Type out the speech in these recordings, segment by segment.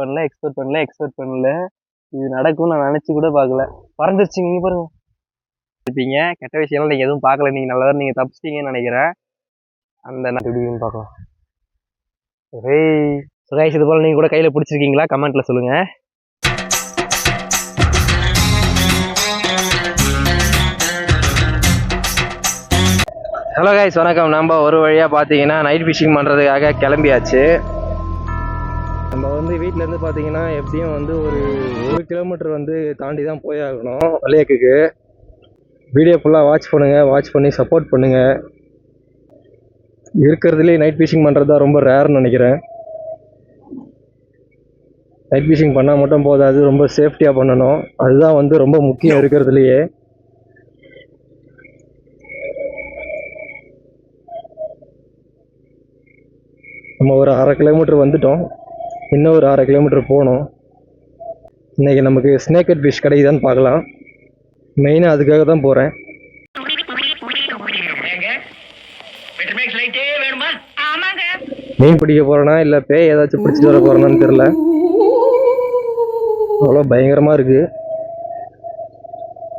பண்ணல எக்ஸ்பெக்ட் பண்ணல எக்ஸ்பெக்ட் பண்ணல. இது நடக்கும் நான் நினைச்சு கூட பார்க்கல. பறந்துருச்சு நீங்க பாருங்க. இருப்பீங்க கெட்ட விஷயம்லாம் நீங்க எதுவும் பார்க்கல. நீங்க நல்லதா நீங்க தப்பிச்சிட்டீங்கன்னு நினைக்கிறேன். அந்த நான் எப்படின்னு பார்க்கலாம். ஏய் சுகாஷ் இது போல நீங்க கூட கையில பிடிச்சிருக்கீங்களா? கமெண்ட்ல சொல்லுங்க. ஹலோ கைஸ் வணக்கம். நம்ம ஒரு வழியாக பார்த்தீங்கன்னா நைட் ஃபிஷிங் பண்ணுறதுக்காக கிளம்பியாச்சு. நம்ம வந்து வீட்டிலேருந்து பார்த்தீங்கன்னா எப்படியும் வந்து ஒரு ஒரு கிலோமீட்டர் வந்து தாண்டி தான் போய் ஆகணும் லேக்குக்கு வீடியோ ஃபுல்லாக வாட்ச் பண்ணுங்கள் வாட்ச் பண்ணி சப்போர்ட் பண்ணுங்கள் இருக்கிறதுலே நைட் ஃபிஷிங் பண்ணுறது தான் ரொம்ப ரேர்னு நினைக்கிறேன். நைட் ஃபிஷிங் பண்ணால் மட்டும் போதாது ரொம்ப சேஃப்டியாக பண்ணணும். அதுதான் வந்து ரொம்ப முக்கியம் இருக்கிறதுலையே. நம்ம ஒரு அரை கிலோமீட்டர் வந்துட்டோம். இன்னும் ஒரு அரை கிலோமீட்டர் போகணும் இன்னைக்கு நமக்கு ஸ்னேக்கட் ஃபிஷ் கிடைக்குதான்னு பார்க்கலாம். மெயினாக அதுக்காக தான் போகிறேன் பெட்ரோமேக்ஸ் லைட்டே வேணுமா? ஆமாங்க. மீன் பிடிக்க போகிறேனா இல்லை பேய் ஏதாச்சும் பிடிச்சிட்டு வர போகிறேனான்னு தெரில அவ்வளோ பயங்கரமாக இருக்குது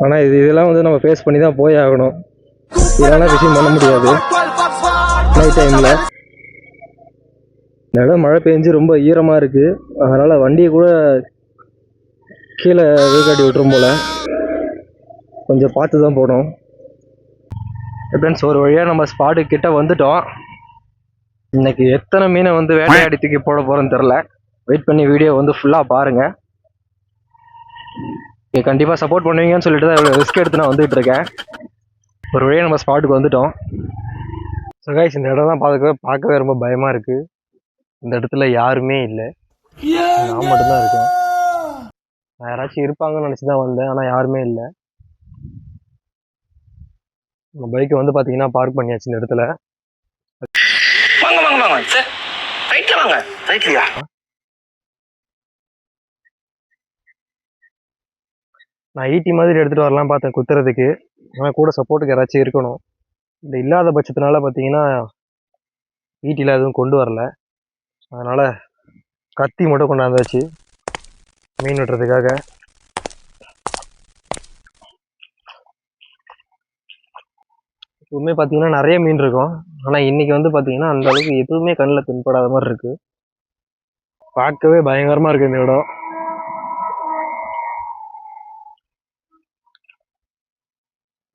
ஆனால் இது இதெல்லாம் வந்து நம்ம ஃபேஸ் பண்ணி தான் போய் ஆகணும். இதெல்லாம் விஷயம் பண்ண முடியாது. நைட் டைமில் இடம் மழை பெஞ்சு ரொம்ப ஈரமாக இருக்குது அதனால் வண்டியை கூட கீழே வேகாட்டி விட்டுரும் போல். கொஞ்சம் பார்த்து தான் போகணும் ஃப்ரெண்ட்ஸ் ஒரு வழியாக நம்ம ஸ்பாட்டு கிட்டே வந்துட்டோம். இன்னைக்கு எத்தனை மீனை வந்து வேட்டையாடி தூக்கி போட போகிறேன்னு தெரில வெயிட் பண்ணி வீடியோ வந்து ஃபுல்லாக பாருங்கள் நீங்கள் கண்டிப்பாக சப்போர்ட் பண்ணுவீங்கன்னு சொல்லிட்டு தான் இவ்வளோ ரிஸ்க் எடுத்து நான் இருக்கேன். ஒரு வழியாக நம்ம ஸ்பாட்டுக்கு வந்துட்டோம். ஸோ கைஸ் இந்த இடம் தான் பார்க்கவே பார்க்கவே ரொம்ப பயமாக இருக்குது இந்த இடத்துல யாருமே இல்லை. நான் மட்டும்தான் இருக்கேன். நான் யாராச்சும் இருப்பாங்கன்னு நினச்சி தான் வந்தேன் ஆனால் யாருமே இல்லை. நம்ம பைக்கை வந்து பார்த்தீங்கன்னா பார்க் பண்ணியாச்சு இந்த இடத்துல. வாங்க வாங்க வாங்க. சார் ரைட்ல வாங்க. ரைட்லயா நான் ஈட்டி மாதிரி எடுத்துகிட்டு வரலாம் பார்த்தேன் குத்துறதுக்கு. ஆனால் கூட சப்போர்ட்டுக்கு யாராச்சும் இருக்கணும். இந்த இல்லாத பட்சத்தினால பார்த்தீங்கன்னா ஈட்டியில் எதுவும் கொண்டு வரல. அதனால் கத்தி மட்டும் கொண்டாந்தாச்சு. மீன் வெட்டுறதுக்காக. எப்பவுமே பார்த்தீங்கன்னா நிறைய மீன் இருக்கும். ஆனால் இன்றைக்கி வந்து பார்த்தீங்கன்னா அந்த அளவுக்கு எதுவுமே கண்ணில் தென்படாத மாதிரி இருக்குது பார்க்கவே பயங்கரமாக இருக்குது இந்த இடம்.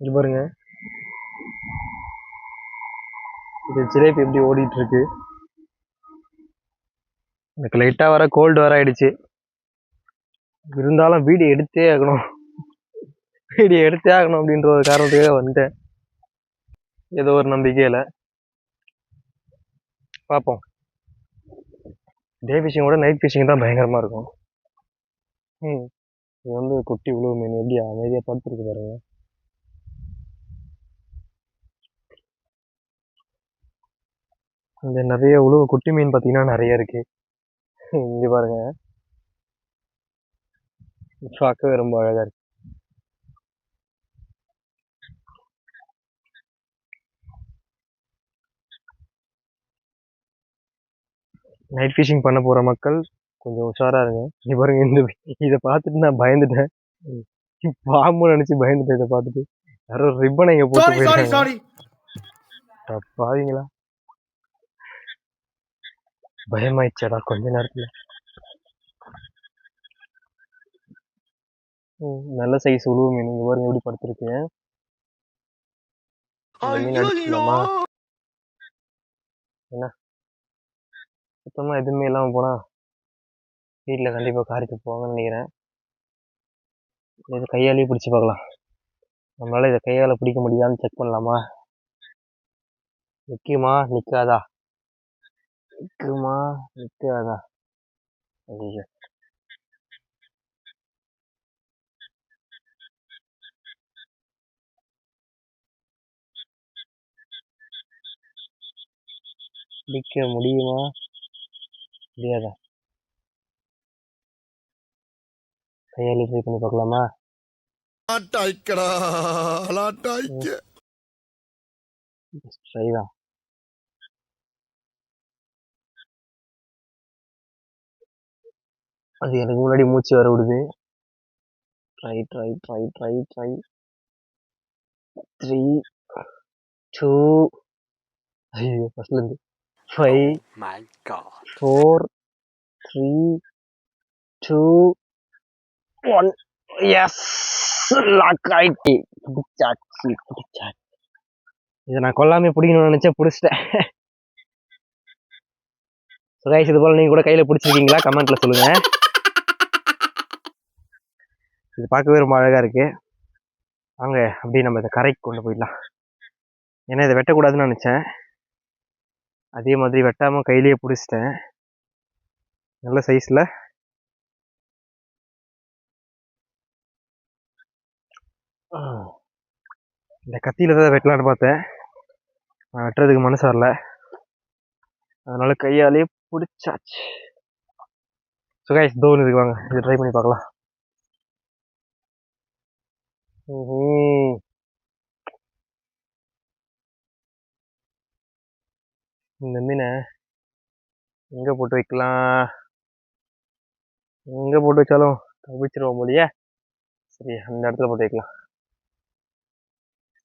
இது பாருங்க. இது ஜிலேபி எப்படி ஓடிட்டு இருக்கு. எனக்கு லைட்டாக வர கோல்டு வர ஆயிடுச்சு. இருந்தாலும் வீடியோ எடுத்தே ஆகணும். வீடியோ எடுத்தே ஆகணும் அப்படின்ற ஒரு காரணத்துக்காக வந்துட்டேன். ஏதோ ஒரு நம்பிக்கையில். பார்ப்போம். டே ஃபிஷிங்கோட நைட் ஃபிஷிங் தான் பயங்கரமாக இருக்கும். ம். இது வந்து குட்டி உழவு மீன். எப்படி அமைதியாக படுத்துருக்கு பாருங்க. இந்த நிறைய உழுவு குட்டி மீன் பார்த்தீங்கன்னா நிறைய இருக்குது இங்க பாருங்க. பார்க்கவே ரொம்ப அழகா இருக்கு. நைட் ஃபிஷிங் பண்ண போற மக்கள் கொஞ்சம் உஷாரா இருங்க. இங்க பாருங்க இந்த இதை பார்த்துட்டு நான் பயந்துட்டேன். பாம்பு நினைச்சு பயந்துட்டேன் இதை பார்த்துட்டு. யாரோ ரிப்பனை இங்க போட்டு போயிருக்காங்க. பாவீங்களா பயமாயிடுச்சாடா கொஞ்ச நேரத்துல. நல்ல சைஸ் உழுவு மீன். இங்க பாருங்க எப்படி படுத்திருக்கு. மீன் அடிச்சுக்கலாமா சுத்தமா எதுவுமே இல்லாம போனா வீட்டுல கண்டிப்பா காரிட்டு போவாங்கன்னு நினைக்கிறேன். இது கையாலேயே பிடிச்சு பார்க்கலாம். நம்மளால இதை கையால பிடிக்க முடியுதான்னு செக் பண்ணலாமா? நிக்குமா? நிக்காதா? நிக்குமா நிக்காதா ஐயோ பிடிக்க முடியுமா முடியாதா கையாலே ட்ரை பண்ணி பார்க்கலாமா ட்ரை தான் அது எனக்கு முன்னாடி மூச்சு வர விடுது. Try try try try try three two ஐயோ ஃபர்ஸ்ட்லேருந்து five My God. Four three two one yes lock ஆயிட்டு. பிடிச்சாச்சு பிடிச்சாச்சு. இதை நான் கொல்லாமே பிடிக்கணும்னு நினச்சேன் பிடிச்சிட்டேன். சுரேஷ் இது போல் நீங்கள் கூட கையில் பிடிச்சிருக்கீங்களா? கமெண்ட்டில் சொல்லுங்கள் இது பார்க்கவே ரொம்ப அழகாக இருக்குது வாங்க அப்படியே நம்ம இதை கரைக்கு கொண்டு போயிடலாம். ஏன்னா இதை வெட்டக்கூடாதுன்னு நினச்சேன். அதே மாதிரி வெட்டாமல் கையிலேயே பிடிச்சிட்டேன். நல்ல சைஸில் இந்த கத்தியில் தான் வெட்டலான்னு பார்த்தேன். நான் வெட்டுறதுக்கு மனசு வரல. அதனால் கையாலே பிடிச்சாச்சு. சுகாஷ் தோன் இருக்கு வாங்க. இது ட்ரை பண்ணி பார்க்கலாம். இந்த மீனை எங்க போட்டு வைக்கலாம்? எங்க போட்டு வச்சாலும் தப்பிச்சிருவோம் போலயே. சரி அந்த இடத்துல போட்டு வைக்கலாம்.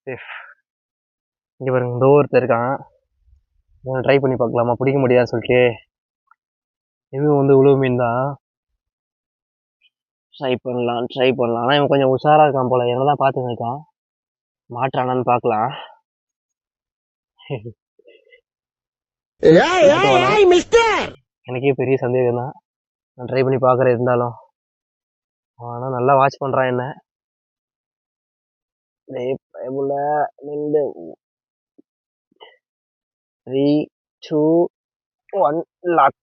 சேஃப். இங்க பாருங்க இந்த ஒருத்தர் இருக்கான். ட்ரை பண்ணி பார்க்கலாமா? பிடிக்க முடியாதுன்னு சொல்லிட்டு. இதுவும் வந்து உழவு மீன் தான் ட்ரை பண்ணலாம் ட்ரை பண்ணலாம். ஆனால் இவன் கொஞ்சம் உஷாரா இருக்கான் போல. என்னதான் பார்த்துன்னு இருக்கான். மாட்டுறானான்னு பார்க்கலாம். எனக்கே பெரிய சந்தேகம் தான் நான் ட்ரை பண்ணி பார்க்குறேன் இருந்தாலும். ஆனால் நல்லா வாட்ச் பண்ணுறான் என்ன. பயமுள்ள நின்று த்ரீ டூ ஒன் லாக்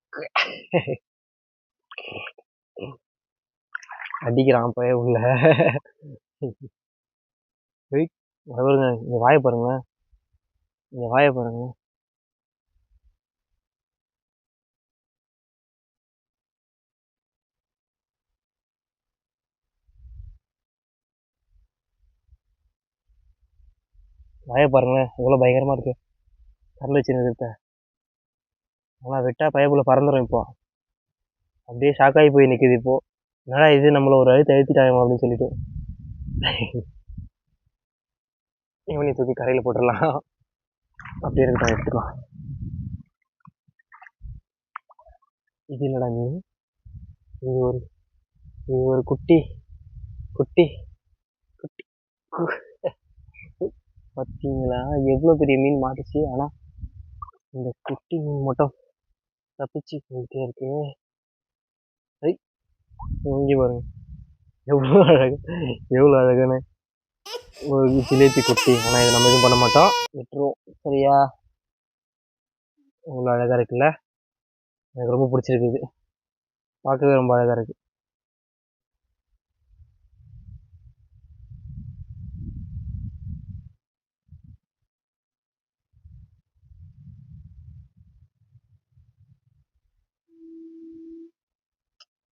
அடிக்கிறான் பய உள்ள. வெயிட் பாருங்க இந்த வாயை பாருங்க இந்த வாயை பாருங்க. வாயை பாருங்களேன் எவ்வளோ பயங்கரமா இருக்கு. கரல் வச்சு நிறுத்த ஆனால் விட்டா பயப்புல பறந்துடும் இப்போ. அப்படியே ஷாக் ஆகி போய் நிற்குது இப்போ. என்னடா இது? நம்மளை ஒரு அழுத்த அழுத்திட்டாங்க அப்படின்னு சொல்லிட்டு. இவனை தூக்கி கரையில் போட்டுடலாம். அப்படியே இருக்கட்டும் எடுத்துக்கலாம் இது என்னடா நீ? இது ஒரு இது ஒரு குட்டி குட்டி குட்டி. பார்த்தீங்களா? எவ்வளோ பெரிய மீன் மாட்டுச்சு. ஆனால் இந்த குட்டி மீன் மட்டும் தப்பிச்சு போயிட்டே இருக்கு. இங்கே பாருங்க. எவ்வளோ அழகு எவ்வளோ அழகுன்னு. ஒரு ஜிலேபி குட்டி. ஆனால் இதை நம்ம எதுவும் பண்ண மாட்டோம். விட்டுருவோம். சரியா? இவ்வளோ அழகாக இருக்குல்ல? எனக்கு ரொம்ப பிடிச்சிருக்குது பார்க்கவே ரொம்ப அழகாக இருக்குது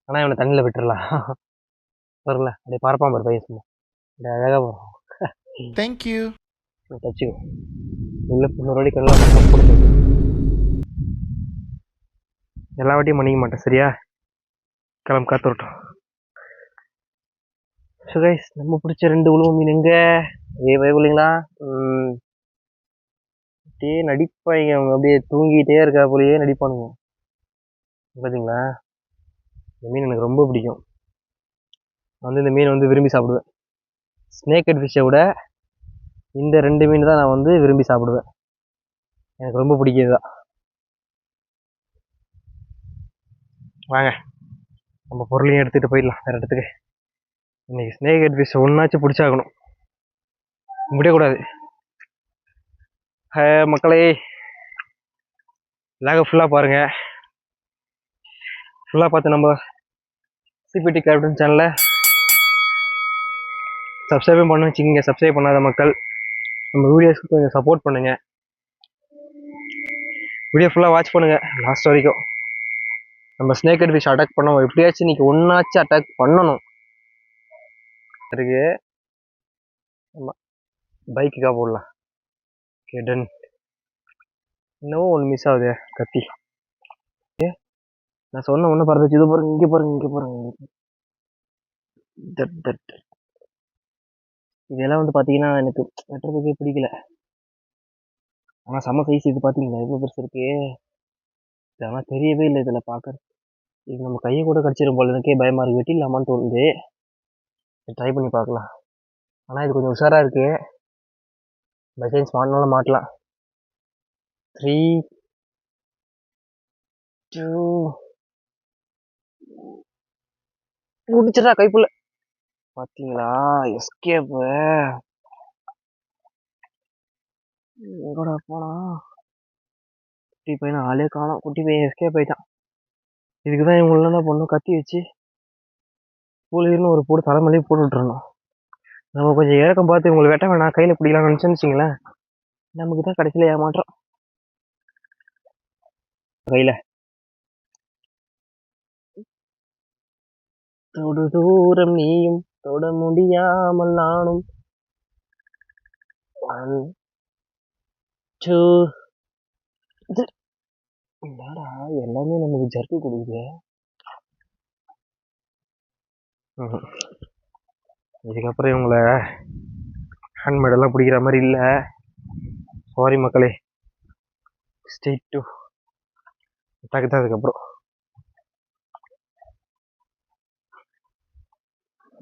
ஆனால் இவனை தண்ணியில் விட்டுறலாம். வரல அப்படியே பறப்பான் பாரு பையன் சும்மா. அப்படியே அழகாக போகிறான் தேங்க்யூ தச்சுக்கோ. இல்லை இன்னொரு கல்லாம் கொடுத்து எல்லா வாட்டியும் பண்ணிக்க மாட்டேன் சரியா? கிளம்பு காத்து வரட்டும். ஸோ கைஸ் நம்ம பிடிச்ச ரெண்டு உழவு மீன் எங்க? ஏ பயப்படலைங்களா அப்படியே நடிப்பாங்க அவங்க அப்படியே தூங்கிட்டே இருக்கா போலயே நடிப்பானுங்க. பார்த்தீங்களா இந்த மீன் எனக்கு ரொம்ப பிடிக்கும். நான் வந்து இந்த மீன் வந்து விரும்பி சாப்பிடுவேன். ஸ்னேக்கட் ஃபிஷ்ஷை விட இந்த ரெண்டு மீன் தான் நான் வந்து விரும்பி சாப்பிடுவேன். எனக்கு ரொம்ப பிடிக்கிறது தான். வாங்க நம்ம பொருளையும் எடுத்துகிட்டு போயிடலாம் வேறு இடத்துக்கு. இன்றைக்கி ஸ்னேக் ஃபிஷ் ஒன்றாச்சும் பிடிச்சாகணும். முடியக்கூடாது ஹே மக்களே லாக ஃபுல்லாக பாருங்கள் ஃபுல்லாக பார்த்து நம்ம சிபிடி கேப்டன் சேனலை சப்ஸ்கிரைபும் பண்ண வச்சுக்கிங்க. சப்ஸ்கிரைப் பண்ணாத மக்கள் நம்ம வீடியோஸ்க்கு கொஞ்சம் சப்போர்ட் பண்ணுங்கள் வீடியோ ஃபுல்லாக வாட்ச் பண்ணுங்கள் லாஸ்ட் வரைக்கும். நம்ம ஸ்னேக்கட் ஃபிஷ் அட்டாக் பண்ணோம். எப்படியாச்சும் இன்னைக்கு ஒன்றாச்சும் அட்டாக் பண்ணணும். இருக்கு. ஆமாம் பைக்குக்காக போடலாம். ஓகே டன் இன்னமும் ஒன்று மிஸ் ஆகுது கத்தி. நான் சொன்ன ஒன்று பறந்துச்சு இது பாருங்க இங்கே பாருங்க இங்கே பாருங்க தட் தட். இதெல்லாம் வந்து பார்த்தீங்கன்னா எனக்கு வெட்டுறதுக்கே பிடிக்கல. ஆனால் செம்ம சைஸ் இது பார்த்தீங்களா எவ்வளோ பெருசு இருக்கு? இதெல்லாம் தெரியவே இல்லை இதில் பார்க்குறது இது நம்ம கையை கூட கடிச்சிடும் போல எனக்கே பயமாக இருக்கு. வெட்டிடலாமான்னு தோணுது. ட்ரை பண்ணி பார்க்கலாம். ஆனால் இது கொஞ்சம் உஷாராக இருக்கு. பை சான்ஸ் மாட்டினாலும் மாட்டலாம். த்ரீ டூ முடிச்சிடா கைப்புள்ள. பாத்தீங்களா? எஸ்கேப் எங்கடா போனா? குட்டி பையனை ஆளே காணோம். குட்டி பையன் எஸ்கேப் ஆயிட்டான். இதுக்கு தான் இவங்கள என்ன பண்ணணும் கத்தி வச்சு போலீர்னு ஒரு போட்டு தலைமலையும் போட்டு விட்டுறணும் நம்ம கொஞ்சம் இறக்கம் பார்த்து இவங்களை வெட்ட வேணாம். கையில் பிடிக்கலாம்னு நினச்சேன்னு நமக்கு தான் கடைசியில் ஏமாற்றம். கையில். தொடு தூரம் நீயும் தொட முடியாமல் நானும். ஒன் டூ என்னடா எல்லாமே நமக்கு ஜர்க்கு கொடுக்குது. இதுக்கப்புறம் இவங்களை ஹேண்ட்மேடெல்லாம் பிடிக்கிற மாதிரி இல்லை. சாரி மக்களே. ஸ்டேட் டு அட்டாக் தான் அதுக்கப்புறம்.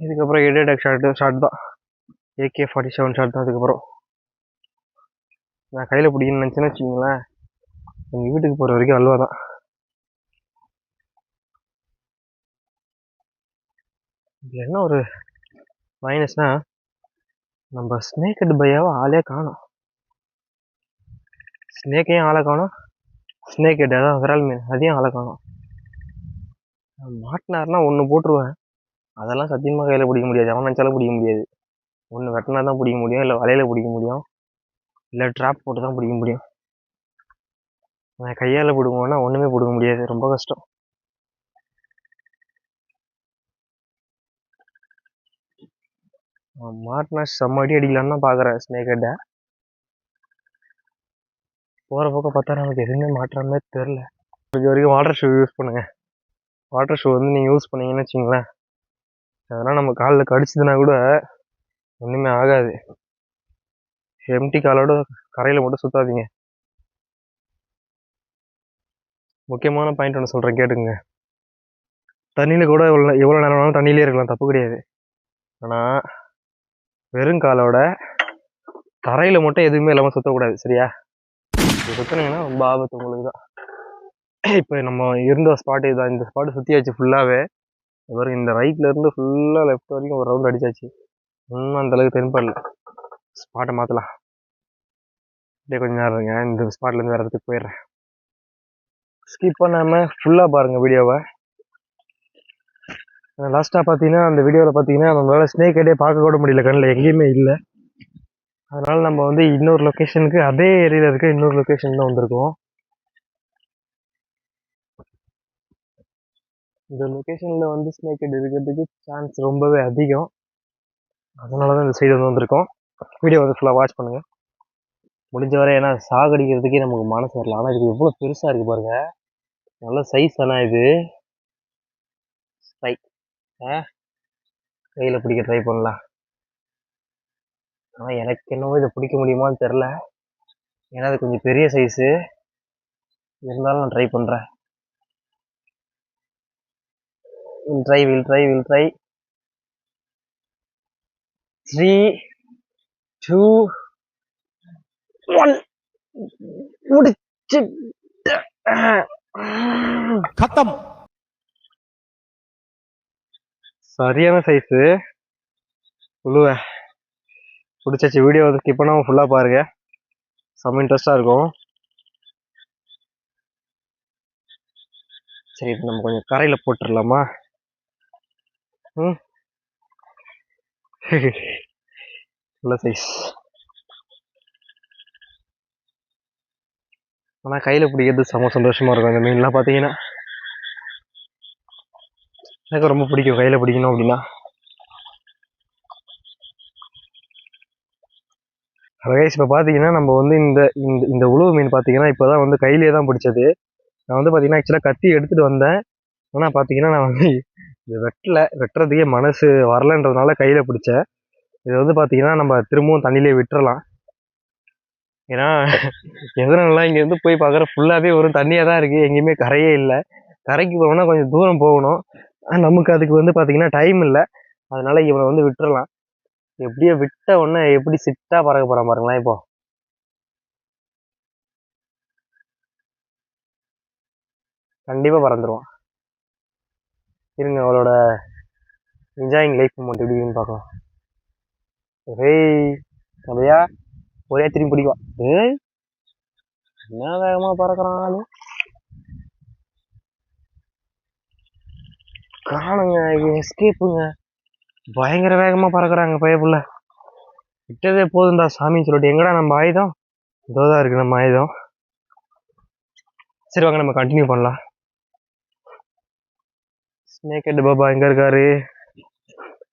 இதுக்கப்புறம் எட் ஷார்ட்டு ஷார்ட் தான். ஏகே ஃபார்ட்டி செவன் ஷார்ட் தான் அதுக்கப்புறம். நான் கையில் பிடிக்கணும்னு நினச்சேன்னு வச்சுக்கோங்களேன். எங்கள் வீட்டுக்கு போகிற வரைக்கும் அல்வா தான். இதில் என்ன ஒரு மைனஸ்னால் நம்ம ஸ்னேக் ஹெட் பையாவை ஆளே காணும். ஸ்னேக்கையும் ஆளை காணும்? ஸ்னேக் அட் அதான் விரால் மீன் அதையும் ஆளை காணும். மாட்டினாருன்னா ஒன்று போட்டுருவேன். அதெல்லாம் சத்தியமாக கையில் பிடிக்க முடியாது. அவன் நினச்சாலும் பிடிக்க முடியாது. ஒன்று வெட்டினா தான் பிடிக்க முடியும். இல்லை வலையில் பிடிக்க முடியும். இல்லை ட்ராப் போட்டு தான் பிடிக்க முடியும். நான் கையால் பிடுங்குவேன்னா ஒன்றுமே பிடுங்க முடியாது. ரொம்ப கஷ்டம். மாட்டினா செம்ம அடி அடிக்கலான்னு தான் பார்க்குறேன் ஸ்னேக் ஹெட்டை போகிற பக்கம் பார்த்தா நமக்கு எதுவுமே மாற்றாமே தெரில இது வரைக்கும் வாட்டர் ஷூ யூஸ் பண்ணுங்கள் வாட்டர் ஷூ வந்து நீங்கள் யூஸ் பண்ணீங்கன்னு வச்சிங்களேன் அதனால் நம்ம காலில் கடிச்சதுன்னா கூட ஒன்றுமே ஆகாது. எம்டி காலோட கரையில் மட்டும் சுற்றாதீங்க முக்கியமான பாயிண்ட் ஒன்று சொல்கிறேன் கேட்டுங்க தண்ணியில் கூட எவ்வளோ எவ்வளோ நேரம் வேணாலும் தண்ணியிலே இருக்கலாம் தப்பு கிடையாது. ஆனால் வெறும் காலோட தரையில் மட்டும் எதுவுமே இல்லாமல் சுற்றக்கூடாது சரியா? இப்படி சுற்றினீங்கன்னா ரொம்ப ஆபத்து உங்களுக்கு தான். இப்போ நம்ம இருந்த ஸ்பாட்டு இதுதான். இந்த ஸ்பாட்டு சுற்றியாச்சு ஃபுல்லாகவே இவர் இந்த ரைட்லேருந்து ஃபுல்லாக லெஃப்ட் வரைக்கும் ஒரு ரவுண்ட் அடிச்சாச்சு. இன்னும் அந்தளவுக்கு தென்படல ஸ்பாட்டை மாற்றலாம் அப்படியே கொஞ்சம் நேரம் இருங்க இந்த ஸ்பாட்லேருந்து வேறு இடத்துக்கு போயிடுறேன். ஸ்கிப் பண்ணாமல் ஃபுல்லாக பாருங்கள் வீடியோவை லாஸ்ட்டாக பார்த்தீங்கன்னா அந்த வீடியோவில் பார்த்தீங்கன்னா நம்மளால் ஸ்னேக் ஐடியே பார்க்க கூட முடியல கண்ணில் எங்கேயுமே இல்லை. அதனால் நம்ம வந்து இன்னொரு லொக்கேஷனுக்கு அதே ஏரியாவில் இருக்க இன்னொரு லொக்கேஷன் தான் வந்திருக்கோம். இந்த லொக்கேஷனில் வந்து ஸ்னேக் ஹெட் இருக்கிறதுக்கு சான்ஸ் ரொம்பவே அதிகம். அதனால தான் இந்த சைடு வந்து வந்திருக்கோம். வீடியோ வந்து ஃபுல்லாக வாட்ச் பண்ணுங்கள் முடிஞ்ச வரை ஏன்னா சாகடிக்கிறதுக்கே நமக்கு மனசு வரல. ஆனால் இது எவ்வளோ பெருசாக இருக்குது பாருங்கள் நல்ல சைஸ் ஆனால் இது. ஸ்ட்ரைக் ஆ? கையில் பிடிக்க ட்ரை பண்ணலாம். ஆனால் எனக்கு என்னவோ இதை பிடிக்க முடியுமான்னு தெரில ஏன்னா அது கொஞ்சம் பெரிய சைஸு இருந்தாலும் நான் ட்ரை பண்ணுறேன் we'll try we'll try we'll try. 3 2 1 முடிச்சு கத்தம் சரியான சைஸு உழுவ. பிடிச்சாச்சு வீடியோ வந்து ஸ்கிப் பண்ணாமல் ஃபுல்லாக பாருங்க. செம்ம இன்ட்ரெஸ்டாக இருக்கும். சரி நம்ம கொஞ்சம் கரையில் போட்டுடலாமா நல்ல சைஸ் ஆனால் கையில் பிடிக்கிறது செம சந்தோஷமாக இருக்கும். இந்த மீன்லாம் பார்த்தீங்கன்னா. எனக்கு ரொம்ப பிடிக்கும். கையில் பிடிக்கணும் அப்படின்னா. கைஸ் இப்போ பார்த்தீங்கன்னா நம்ம வந்து இந்த இந்த இந்த உழவு மீன் பார்த்தீங்கன்னா இப்போ தான் வந்து கையிலே தான் பிடிச்சது. நான் வந்து பார்த்தீங்கன்னா ஆக்சுவலாக கத்தி எடுத்துகிட்டு வந்தேன். ஆனால் பார்த்தீங்கன்னா நான் வந்து இது வெட்டல வெட்டுறதுக்கே மனசு வரலன்றதுனால கையில் பிடிச்சேன். இது வந்து பார்த்தீங்கன்னா நம்ம திரும்பவும் தண்ணியிலே விட்டுறலாம். ஏன்னா எதுனாலாம் இங்கேருந்து போய் பார்க்குற ஃபுல்லாகவே ஒரு தண்ணியாக தான் இருக்குது எங்கேயுமே கரையே இல்லை. கரைக்கு போகணும்னா கொஞ்சம் தூரம் போகணும். நமக்கு அதுக்கு வந்து பார்த்திங்கன்னா டைம் இல்லை. அதனால் இவனை வந்து விட்டுறலாம். எப்படியோ விட்ட உடனே எப்படி சிட்டாக பறக்க போகிறான் பாருங்களேன் இப்போ. கண்டிப்பாக பறந்துருவான். இருங்க அவளோட என்ஜாயிங் லைஃப் மூமெண்ட் எப்படி இருக்குன்னு பார்க்கலாம். ஏய் அப்படியா ஒரே திரும்பி பிடிக்கும். ஏய் என்ன வேகமாக பறக்கிறான் ஆளு? காணுங்க எஸ்கேப்புங்க பயங்கர வேகமாக பறக்குறாங்க பயப்புள்ள விட்டதே போதும்டா சாமின்னு சொல்லிட்டு. எங்கடா நம்ம ஆயுதம்? இதோ தான் இருக்கு நம்ம ஆயுதம். சரி வாங்க நம்ம கண்டினியூ பண்ணலாம். நேக்கெட் பாபா எங்க இருக்காரு?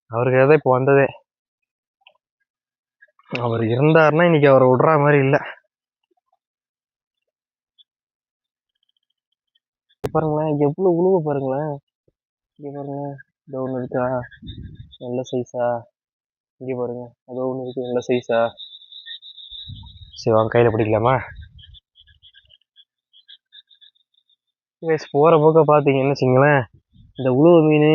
அவருக்கு தான் இப்போ வந்ததே. அவர் இருந்தாருன்னா இன்னைக்கு அவரை விடுற மாதிரி இல்லை. பாருங்களேன் எவ்வளோ உழுவ பாருங்களேன். இங்கே பாருங்க இதோ ஒன்று இருக்கா? நல்ல சைஸா இங்கே பாருங்க அதோ ஒன்று இருக்கு நல்ல சைஸா சரி வாங்க கையில் பிடிக்கலாமா? போகிற போக்க பார்த்தீங்கன்னு வச்சிங்களேன் இந்த உழுவு மீன்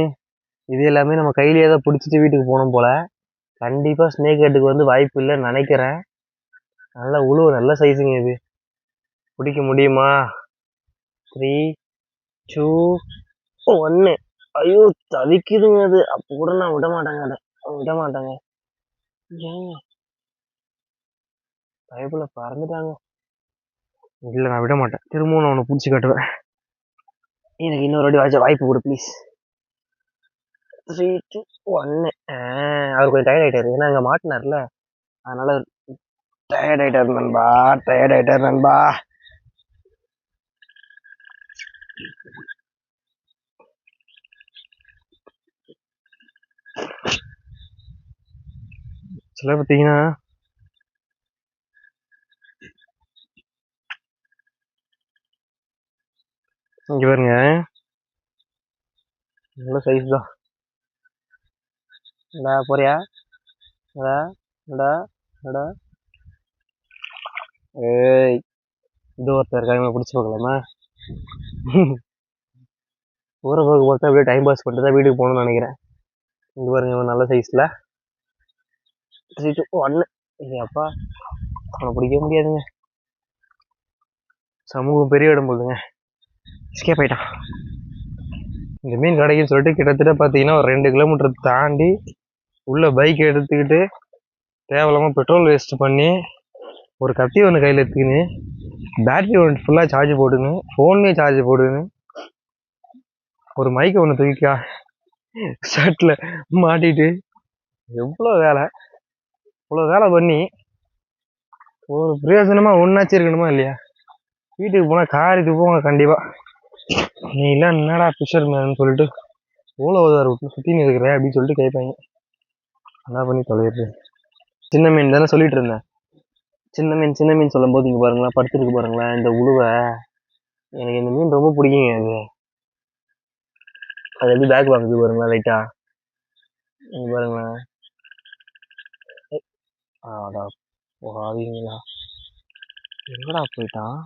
இது எல்லாமே நம்ம கையிலேயே தான் பிடிச்சிட்டு வீட்டுக்கு போகணும் போல். கண்டிப்பாக ஸ்னேக் ஹெட்டுக்கு வந்து வாய்ப்பு இல்லைன்னு நினைக்கிறேன். நல்லா உழுவு நல்ல சைஸுங்க இது. பிடிக்க முடியுமா? த்ரீ டூ ஒன்று ஐயோ தவிக்குதுங்க அது. அப்போ கூட நான் விட மாட்டேங்க அதை. விட மாட்டேங்க. ஏங்க பயப்பில் பறந்துட்டாங்க. இல்லை நான் விட மாட்டேன். திரும்பவும் நான் உன்னை பிடிச்சி காட்டுவேன். எனக்கு இன்னொரு வாட்டி வாய்ச்ச வாய்ப்பு கொடு ப்ளீஸ் த்ரீ டூ ஒன்று அவர் கொஞ்சம் டயர்ட் ஆகிட்டார் ஏன்னா அங்கே மாட்டினார்ல. அதனால டயர்ட் ஆகிட்டார் நண்பா. டயர்ட் ஆகிட்டார் நண்பா. சில பார்த்தீங்கன்னா இங்க பாருங்க நல்ல சைஸ் தான். டா போறியா? டா டா ஏய் இது ஒருத்தர் இருக்காங்க பிடிச்சி பார்க்கலாமா? ஊரை போக பார்த்தா அப்படியே டைம் பாஸ் பண்ணிட்டு தான் வீட்டுக்கு போகணும்னு நினைக்கிறேன். இங்க பாருங்க இவன் நல்ல சைஸில் த்ரீ டூ ஒன்று அப்பா அவனை பிடிக்க முடியாதுங்க. சமூகம் பெரிய இடம் போகுதுங்க எஸ்கேப் ஆயிட்டான். இந்த மீன் கிடைக்குன்னு சொல்லிட்டு கிட்டத்தட்ட பார்த்தீங்கன்னா ஒரு ரெண்டு கிலோமீட்டர் தாண்டி உள்ளே பைக் எடுத்துக்கிட்டு தேவையில்லாமல் பெட்ரோல் வேஸ்ட் பண்ணி ஒரு கத்தி ஒன்று கையில் எடுத்துக்கின்னு பேட்ரி ஒன்று ஃபுல்லாக சார்ஜ் போட்டுன்னு ஃபோன்லேயும் சார்ஜ் போட்டுன்னு ஒரு மைக்கை ஒன்று தூக்கிக்கா ஷர்ட்டில் மாட்டிட்டு எவ்வளோ வேலை? இவ்வளோ வேலை பண்ணி ஒரு பிரயோஜனமாக ஒன்றாச்சும் இருக்கணுமா இல்லையா? வீட்டுக்கு போனால் காரி துப்புவாங்க கண்டிப்பாக நீ எல்லாம் என்னடா ஃபிஷர்மேன் சொல்லிட்டு ஓலோ ஓதார் விட்டு சுற்றின்னு இருக்கிற அப்படின்னு சொல்லிட்டு கேட்பாங்க. என்ன பண்ணி தொலைகிறது சின்ன மீன் தானே சொல்லிட்டு இருந்தேன். சின்ன மீன் சின்ன மீன் சொல்லும் போது இங்கே பாருங்களேன் படுத்துருக்கு பாருங்களேன் இந்த உழுவை. எனக்கு இந்த மீன் ரொம்ப பிடிக்குங்க அது அது எப்படி பேக் வாங்குது பாருங்களேன் லைட்டா இங்கே பாருங்களேன். ஏய், ஆடா போகாதீங்களா எங்கடா போயிட்டான்?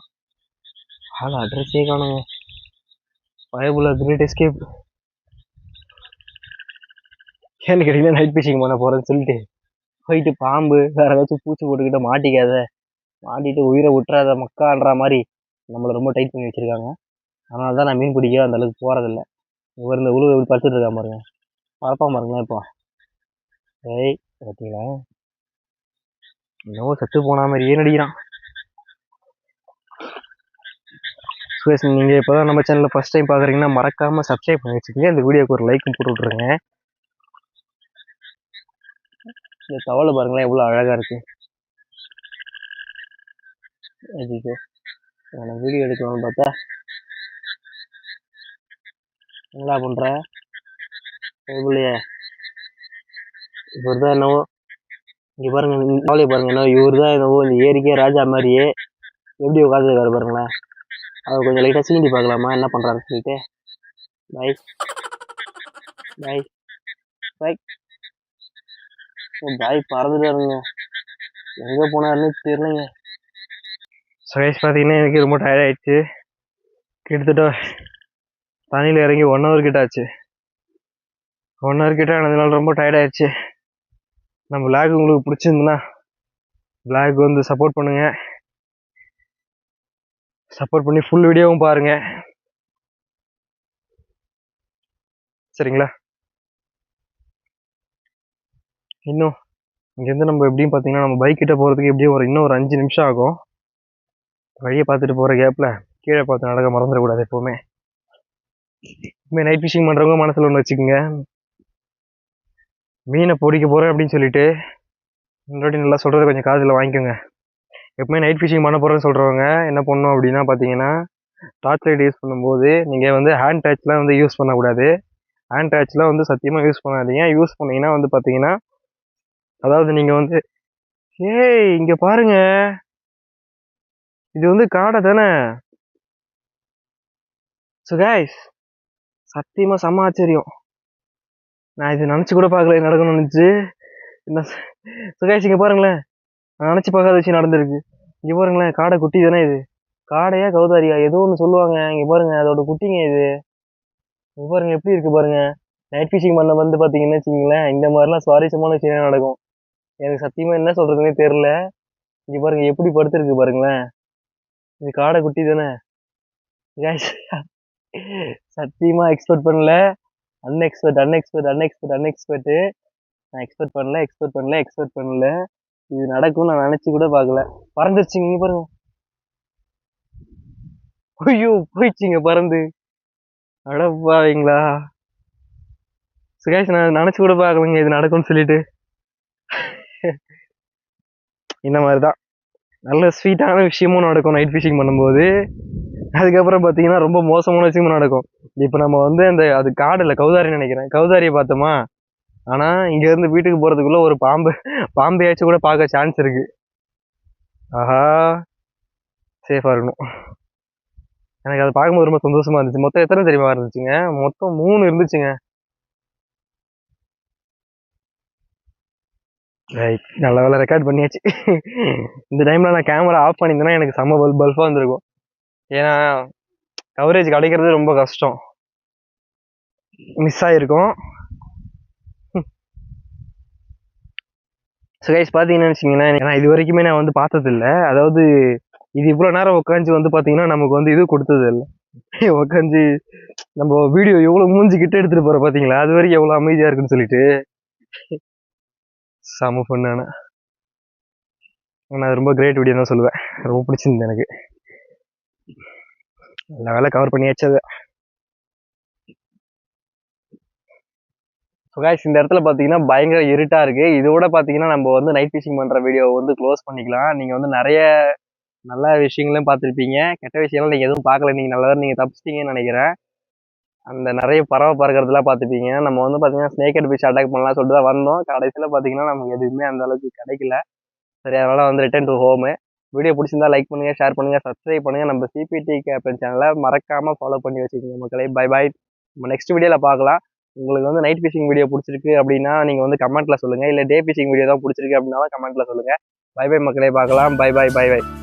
ஆள் அட்ரஸே காணுங்க பயபுள்ள கிரேட் எஸ்கேப் ஏன்னு கேட்டீங்கன்னா நைட் ஃபிஷிங் பண்ண போகிறேன்னு சொல்லிட்டு போயிட்டு பாம்பு வேறு ஏதாச்சும் பூச்சி போட்டுக்கிட்ட மாட்டிக்காத மாட்டிட்டு உயிரை விட்டுறாத மக்கான்ற மாதிரி நம்மளை ரொம்ப டைட் பண்ணி வச்சுருக்காங்க. அதனால தான் நான் மீன் பிடிக்க அந்த அளவுக்கு போகிறதில்ல இவர் இந்த உழுவை எப்படி படுத்துட்டு இருக்கான் பாருங்க. பரப்பா பாருங்களேன் இப்போ. ஏய் பார்த்தீங்களா இன்னும் செத்து போன மாதிரியே நடிக்கிறான். சுரேஷ் நீங்கள் இப்போ தான் நம்ம சேனலில் ஃபஸ்ட் டைம் பார்க்குறீங்கன்னா மறக்காமல் சப்ஸ்கிரைப் பண்ணி வச்சுக்கோங்க. இந்த வீடியோக்கு ஒரு லைக்கும் போட்டு விட்ருங்க இந்த தவளை பாருங்களேன் எவ்வளோ அழகாக இருக்குது அதுக்கு நான் வீடியோ எடுக்கணும்னு பார்த்தா என்னடா பண்ணுற இல்லையே இவர் தான் என்னவோ இங்கே பாருங்க இந்த தவளையை பாருங்க என்ன இவர் தான் என்னவோ இந்த ஏரிக்கே ராஜா மாதிரியே எப்படி உட்காந்துருக்காரு பாருங்களேன். அவர் கொஞ்சம் லைட்டாக சீண்டி பார்க்கலாமா? என்ன பண்ணுறாருன்னு சொல்லிட்டு. பாய் பாய் பாய் பாய் பறந்துட்டாருங்க எங்கே போனாருன்னு தெரியலங்க. சுரேஷ் பார்த்தீங்கன்னா எனக்கு ரொம்ப டயர்ட் ஆயிடுச்சு. கிட்டத்தட்ட தண்ணியில் இறங்கி ஒன் ஹவர் கிட்ட ஆச்சு. ஒன் ஹவர் கிட்ட ஆனதுனால ரொம்ப டயர்ட் ஆயிடுச்சு. நம்ம பிளாக் உங்களுக்கு பிடிச்சிருந்துன்னா பிளாக் வந்து சப்போர்ட் பண்ணுங்கள் சப்போர்ட் பண்ணி ஃபுல் வீடியோவும் பாருங்க. சரிங்களா? இன்னும் இங்கேருந்து நம்ம எப்படியும் பார்த்தீங்கன்னா நம்ம பைக் கிட்ட போகிறதுக்கு எப்படியும் ஒரு இன்னும் ஒரு அஞ்சு நிமிஷம் ஆகும். வழியை பார்த்துட்டு போகிற கேப்பில் கீழே பார்த்து நடக்க மறந்துடக்கூடாது எப்போவுமே. எப்பவுமே நைட் ஃபிஷிங் பண்ணுறவங்க மனசில் ஒன்று வச்சுக்கோங்க. மீனை பிடிக்க போகிறேன் அப்படின்னு சொல்லிட்டு முன்னாடி நல்லா சொல்கிறத கொஞ்சம் காதில் வாங்கிக்கோங்க. எப்பவுமே நைட் ஃபிஷிங் பண்ண போகிறேன்னு சொல்கிறவங்க என்ன பண்ணணும் அப்படின்னா பார்த்தீங்கன்னா டார்ச் லைட் யூஸ் பண்ணும்போது நீங்கள் வந்து ஹேண்ட் டச்லாம் வந்து யூஸ் பண்ணக்கூடாது. ஹேண்ட் டச்லாம் வந்து சத்தியமாக யூஸ் பண்ணாதீங்க. யூஸ் பண்ணிங்கன்னா வந்து பார்த்தீங்கன்னா அதாவது நீங்கள் வந்து ஏய் இங்கே பாருங்க. இது வந்து காடை தானே? ஸோ கைஸ் சத்தியமாக செம்ம ஆச்சரியம். நான் இது நினச்சி கூட பார்க்கல நடக்கணும்னு நினச்சி. என்ன ஸோ கைஸ் இங்கே பாருங்களேன். நினச்சி பார்க்காத விஷயம் நடந்திருக்கு. இங்கே பாருங்களேன் காடை குட்டி தானே இது. காடையா கௌதாரியா? ஏதோ ஒன்று சொல்லுவாங்க. இங்கே பாருங்க அதோட குட்டிங்க இது. இங்கே பாருங்க எப்படி இருக்கு பாருங்க. நைட் ஃபிஷிங் பண்ண வந்து பார்த்தீங்கன்னு வச்சிங்களேன் இந்த மாதிரிலாம் சுவாரஸ்யமான விஷயம் நடக்கும். எனக்கு சத்தியமாக என்ன சொல்கிறதுனே தெரில இங்கே பாருங்க எப்படி படுத்துருக்கு பாருங்களேன். இது காடை குட்டி தானே. சத்தியமாக எக்ஸ்பெக்ட் பண்ணல. அன்எக்ஸ்பெக்ட் அன்எக்ஸ்பெக்ட் அன்எக்ஸ்பெக்ட் அன்எக்ஸ்பெக்ட்டு நான் எக்ஸ்பெக்ட் பண்ணல எக்ஸ்பெக்ட் பண்ணல எக்ஸ்பெக்ட் பண்ணல. இது நடக்கும் நான் நினைச்சு கூட பார்க்கல. பறந்துருச்சுங்க இங்க பாருங்க. ஐயோ போயிடுச்சுங்க பறந்து. அடப்பாவீங்களா சுகேஷ் நான் நினைச்சு கூட பார்க்கலங்க இது நடக்கும்னு சொல்லிட்டு. இந்த மாதிரிதான். நல்ல ஸ்வீட்டான விஷயமும் நடக்கும் நைட் ஃபிஷிங் பண்ணும்போது. அதுக்கப்புறம் பார்த்தீங்கன்னா ரொம்ப மோசமான விஷயமும் நடக்கும். இப்போ நம்ம வந்து அந்த அது காடில் கௌதாரி நினைக்கிறேன். கௌதாரியை பார்த்தோமா? ஆனால் இங்கேருந்து வீட்டுக்கு போகிறதுக்குள்ளே ஒரு பாம்பு பாம்பையாச்சும் கூட பார்க்க சான்ஸ் இருக்கு. ஆஹா. சேஃபாக இருக்கணும். எனக்கு அதை பார்க்கும்போது ரொம்ப சந்தோஷமா இருந்துச்சு. மொத்தம் எத்தனை தெரியுமா இருந்துச்சுங்க? மொத்தம் மூணு இருந்துச்சுங்க. ரைட் நல்ல வேலை ரெக்கார்ட் பண்ணியாச்சு. இந்த டைமில் நான் கேமரா ஆஃப் பண்ணியிருந்தேன்னா எனக்கு செம்ம பல் பல்ஃபாக இருந்திருக்கும். ஏன்னா கவரேஜ் கிடைக்கிறது ரொம்ப கஷ்டம். மிஸ் ஆகிருக்கும் ஸோ கைஸ் பார்த்தீங்கன்னு வச்சிங்களேன் ஏன்னா இது வரைக்குமே நான் வந்து பார்த்ததில்ல. அதாவது இது இவ்வளோ நேரம் உட்காந்து வந்து பார்த்தீங்கன்னா நமக்கு வந்து இது கொடுத்தது இல்லை உட்காந்து நம்ம வீடியோ எவ்வளோ மூஞ்சி கிட்ட எடுத்துகிட்டு போகிற பார்த்தீங்களா அது வரைக்கும் எவ்வளோ அமைதியாக இருக்குன்னு சொல்லிட்டு. செம ஃபன் ஆனால் நான் அது ரொம்ப கிரேட் வீடியோ தான் சொல்லுவேன். ரொம்ப பிடிச்சிருந்தது எனக்கு. நல்ல வேலை கவர் பண்ணியாச்சு அதை. சுகாஷ் இந்த இடத்துல பார்த்தீங்கன்னா பயங்கர இருட்டாக இருக்குது இதோட பார்த்தீங்கன்னா நம்ம வந்து நைட் ஃபிஷிங் பண்ணுற வீடியோ வந்து க்ளோஸ் பண்ணிக்கலாம். நீங்கள் வந்து நிறைய நல்ல விஷயங்களையும் பார்த்துருப்பீங்க. கெட்ட விஷயம்லாம் நீங்கள் எதுவும் பார்க்கல. நீங்கள் நல்லதாக நீங்கள் தப்பிச்சிட்டீங்கன்னு நினைக்கிறேன். அந்த நிறைய பறவை பறக்கிறதுலாம் பார்த்துப்பீங்க நம்ம வந்து பார்த்தீங்கன்னா ஸ்னேக் அட் பிஷ் அட்டாக் பண்ணலாம் சொல்லிட்டு தான் வந்தோம். கடைசியில் பார்த்தீங்கன்னா நமக்கு எதுவுமே அந்த அளவுக்கு கிடைக்கல. சரி அதனால் வந்து ரிட்டர்ன் டு ஹோமு வீடியோ பிடிச்சிருந்தா லைக் பண்ணுங்கள் ஷேர் பண்ணுங்கள் சப்ஸ்கிரைப் பண்ணுங்கள் நம்ம சிபிடி கேப்டன் சேனலை மறக்காமல் ஃபாலோ பண்ணி வச்சுக்கோங்க மக்களே. பை பை நம்ம நெக்ஸ்ட் வீடியோவில் பார்க்கலாம். உங்களுக்கு வந்து நைட் ஃபிஷிங் வீடியோ பிடிச்சிருக்கு அப்படின்னா நீங்கள் வந்து கமெண்ட்டில் சொல்லுங்கள் இல்லை டே ஃபிஷிங் வீடியோ தான் பிடிச்சிருக்கு அப்படின்னா கமெண்ட்டில் சொல்லுங்கள் பை பை மக்களே பார்க்கலாம். By by by by